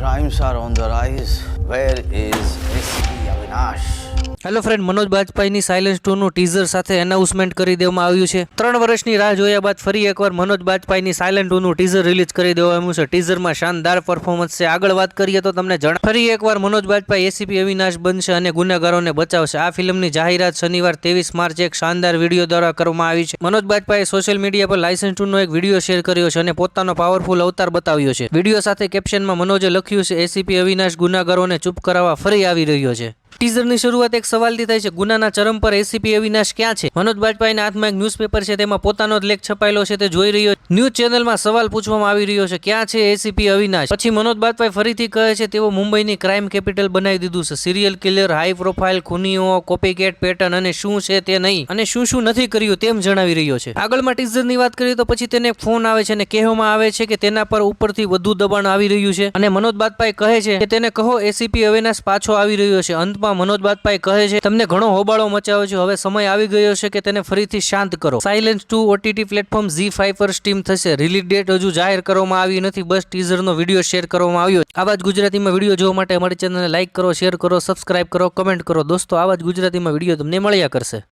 Rhymes are on the rise. Where is Avinash? Hello friend Manoj બાજપાઈની silence ટુનું teaser સાથે announcement કરી દેવામાં આવ્યું છે. ત્રણ વર્ષની રાહ જોયા બાદ ફરી એકવાર મનોજ બાજપાઈની સાયલેન્ટ ટુનું ટીઝર રિલીઝ કરી દેવામાં આવ્યું છે. ટીઝરમાં શાનદાર પરફોર્મન્સ છે. આગળ વાત કરીએ તો તમને જણા ફરી એકવાર મનોજ બાજપાઈ એસીપી અવિનાશ બનશે અને ગુનેગારોને બચાવશે. આ ફિલ્મની જાહેરાત શનિવાર ત્રેવીસ માર્ચે એક શાનદાર વીડિયો દ્વારા કરવામાં આવી છે. મનોજ બાજપાએ સોશિયલ મીડિયા પર લાયસન્સ ટુનો એક વીડિયો શેર કર્યો છે અને પોતાનો પાવરફુલ અવતાર બતાવ્યો છે. વીડિયો સાથે કેપ્શનમાં મનોજે લખ્યું છે એસીપી અવિનાશ ગુનાગારોને ચૂપ કરાવવા ફરી આવી રહ્યો છે. ટીઝરની શરૂઆત એક સવાલથી થાય છે. ગુનાના ચરમ પર એસીપી અવિનાશ ક્યાં છે? મનોજ બાજપાઈના હાથમાં એક ન્યૂઝપેપર છે. તેમાં પોતાનો જ લેખ છપાયેલો છે. તે જોઈ રહ્યો ન્યૂઝ ચેનલમાં સવાલ પૂછવામાં આવી રહ્યો છે. ક્યાં છે એસીપી અવિનાશ? પછી મનોજ બાજપાઈ ફરીથી કહે છે, તેઓ મુંબઈની ક્રાઇમ કેપિટલ બનાવી દીધું છે. સિરિયલ કિલર હાઈ પ્રોફાઇલ ખૂનીઓ કોપીકેટ પેટર્ન અને શું છે તે નહીં. અને શું શું નથી કર્યું તેમ જણાવી રહ્યો છે. આગળમાં ટીઝરની વાત કરીએ તો પછી તેને ફોન આવે છે અને કહેવામાં આવે છે કે તેના પર ઉપરથી વધુ દબાણ આવી રહ્યું છે. અને મનોજ બાજપાઈ કહે છે કે તેને કહો એસીપી અવિનાશ પાછો આવી રહ્યો છે. અંતમાં મનોજ બાજપાઈ કહે છે, તમને ઘણો હોબાળો મચાવ્યો છે. હવે સમય આવી ગયો છે કે તેને ફરીથી શાંત કરો. Silence two OTT platform Zee five પર સ્ટીમ થશે. રિલીઝ ડેટ હજુ જાહેર કરવામાં આવી નથી. બસ ટીઝરનો વીડિયો શેર કરવામાં આવ્યો આવા જ ગુજરાતીમાં વીડિયો જોવા માટે અમારી ચેનલને લાઇક કરો શેર કરો સબસ્ક્રાઇબ કરો કમેન્ટ કરો. દોસ્તો, આવા જ ગુજરાતીમાં વીડિયો તમને મળ્યા કરશે.